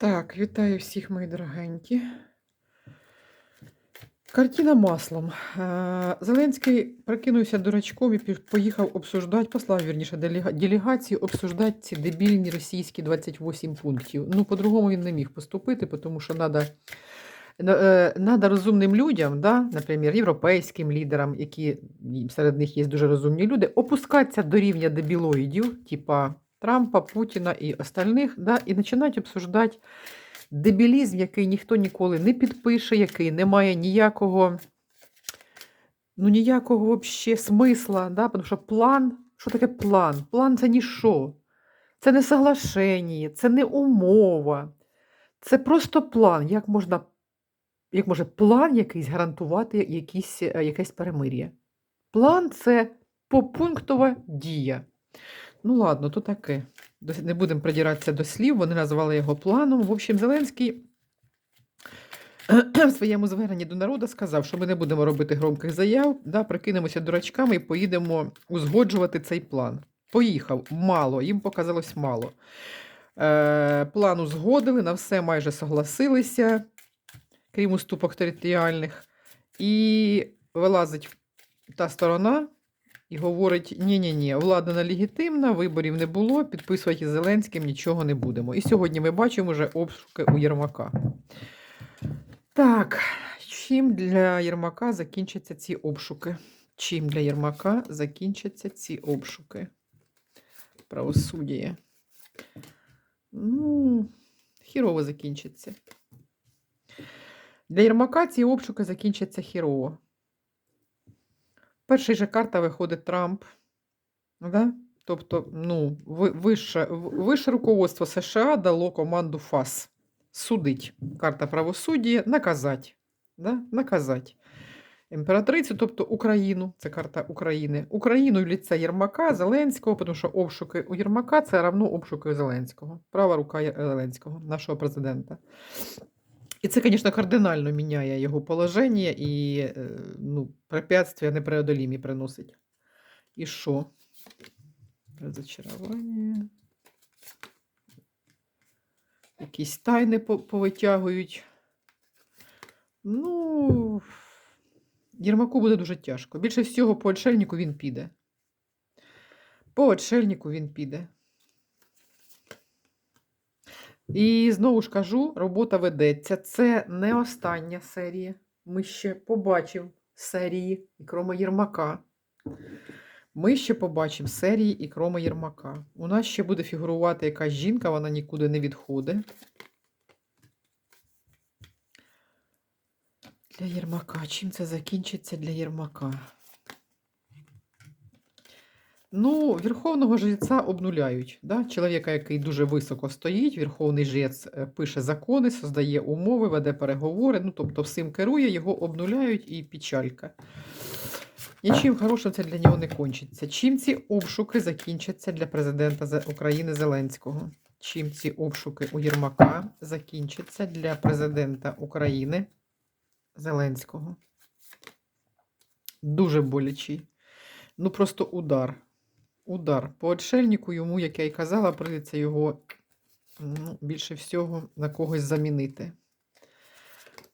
Так, вітаю всіх, мої дорогенькі. Картина маслом. Е, Зеленський прикинувся дурачком і поїхав обсуждати, послав вірніше делега- делегацію обсуждати ці дебільні російські 28 пунктів. Ну, по-другому він не міг поступити, тому що треба Надо розумним людям, да, наприклад, європейським лідерам, які серед них є дуже розумні люди, опускатися до рівня дебілоїдів, типа Трампа, Путіна і остальних, да, і починати обсуждати дебілізм, який ніхто ніколи не підпише, який не має ніякого, ну, ніякого вообще смисла. Да, тому що план, що таке план? План це ніщо. Це не соглашення, це не умова. Це просто план. Як можна як може план якийсь гарантувати якісь, е, якесь перемир'я. План це попунктова дія. Ну, ладно, то таке. Не будемо придиратися до слів, вони назвали його планом. В общем, Зеленський в своєму зверненні до народу сказав, що ми не будемо робити громких заяв, да, прикинемося дурачками і поїдемо узгоджувати цей план. Поїхав мало, їм показалось мало. Е, план узгодили, на все майже согласилися крім уступок територіальних, і вилазить та сторона і говорить: ні-ні-ні, влада нелегітимна, виборів не було, підписувати Зеленським нічого не будемо. І сьогодні ми бачимо вже обшуки у Єрмака. Так, чим для Єрмака закінчаться ці обшуки? Чим для Єрмака закінчаться ці обшуки? Правосуддя. Ну, хірово закінчиться. Для Єрмака ці обшуки закінчаться хірово. Перший же карта виходить Трамп. Да? Тобто, ну, вище, вище руководство США дало команду ФАС судить. Карта правосуддя, наказати. Да? Наказати. Імператрицю, тобто Україну, це карта України. Україну в ліце Єрмака, Зеленського, тому що обшуки у Єрмака це равно обшуки Зеленського. Права рука Зеленського, нашого президента. І це, звісно, кардинально міняє його положення і е, ну, препятствия непреодолімі приносить. І що? Розочарування. Якісь тайни повитягують. Ну, Єрмаку буде дуже тяжко. Більше всього, по отшельнику він піде. По отшельнику він піде. І знову ж кажу, робота ведеться. Це не остання серія. Ми ще побачимо серії ікрома Єрмака. Ми ще побачимо серії ікрома Єрмака. У нас ще буде фігурувати якась жінка, вона нікуди не відходить. Для Єрмака. Чим це закінчиться для Єрмака? Ну, верховного жреця обнуляють. Да? Чоловіка, який дуже високо стоїть, верховний жрець е, пише закони, создає умови, веде переговори, ну, тобто всім керує, його обнуляють і печалька. Нічим хорошим це для нього не кончиться. Чим ці обшуки закінчаться для президента України Зеленського? Чим ці обшуки у Єрмака закінчаться для президента України Зеленського? Дуже болячий. Ну, просто удар. Удар. По отшельнику йому, як я й казала, прийдеться його ну, більше всього на когось замінити.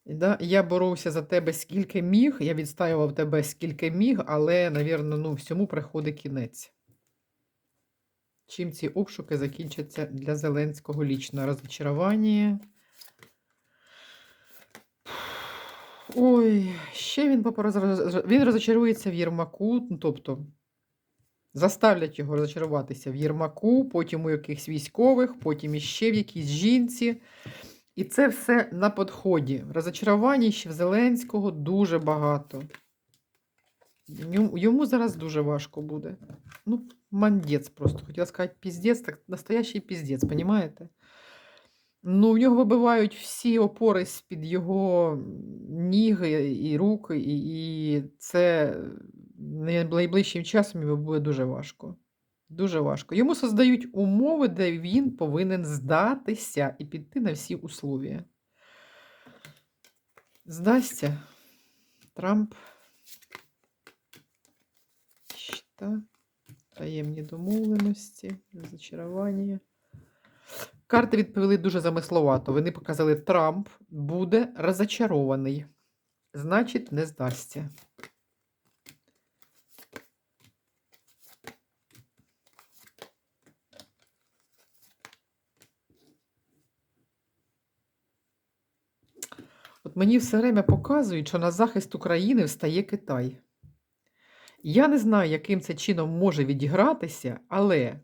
Да? Я боровся за тебе скільки міг, я відстаював тебе скільки міг, але, навірно, ну, всьому приходить кінець. Чим ці обшуки закінчаться для Зеленського лічно? Розчарування. Ой, ще він попороз... він розочарується в Єрмаку, тобто заставлять його розочаруватися в Єрмаку, потім у якихось військових, потім іще в якійсь жінці. І це все на підході. Розочарувань ще в Зеленського дуже багато. Йому, зараз дуже важко буде. Ну, мандець просто. Хотіла сказати піздець, так настоящий піздець, понімаєте? Ну, в нього вибивають всі опори з-під його ніг і і рук, і, і це найближчим часом йому буде дуже важко. Дуже важко. Йому создають умови, де він повинен здатися і піти на всі условия. Здасться Трамп. Щита, таємні домовленості, розочарування. Карти відповіли дуже замисловато. Вони показали, Трамп буде розочарований. Значить, не здасться. Мені все время показують, що на захист України встає Китай. Я не знаю, яким це чином може відігратися, але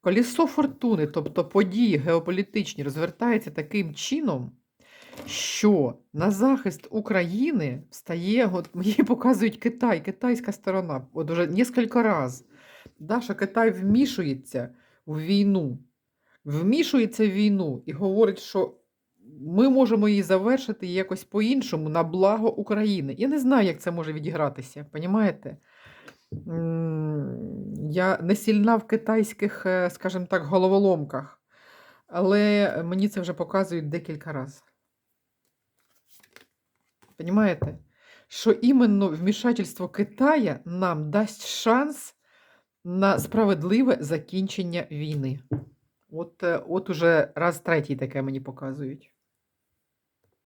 колесо фортуни, тобто події геополітичні, розвертається таким чином, що на захист України встає, от мені показують Китай, китайська сторона, от уже кілька разів, да, що Китай вмішується в війну, вмішується в війну і говорить, що ми можемо її завершити якось по-іншому на благо України. Я не знаю, як це може відігратися, понімаєте? Я не сильна в китайських, е, скажімо так, головоломках, але мені це вже показують декілька разів. Понімаєте? Що іменно вмішательство Китая нам дасть шанс на справедливе закінчення війни. От, е, от уже раз третій таке мені показують.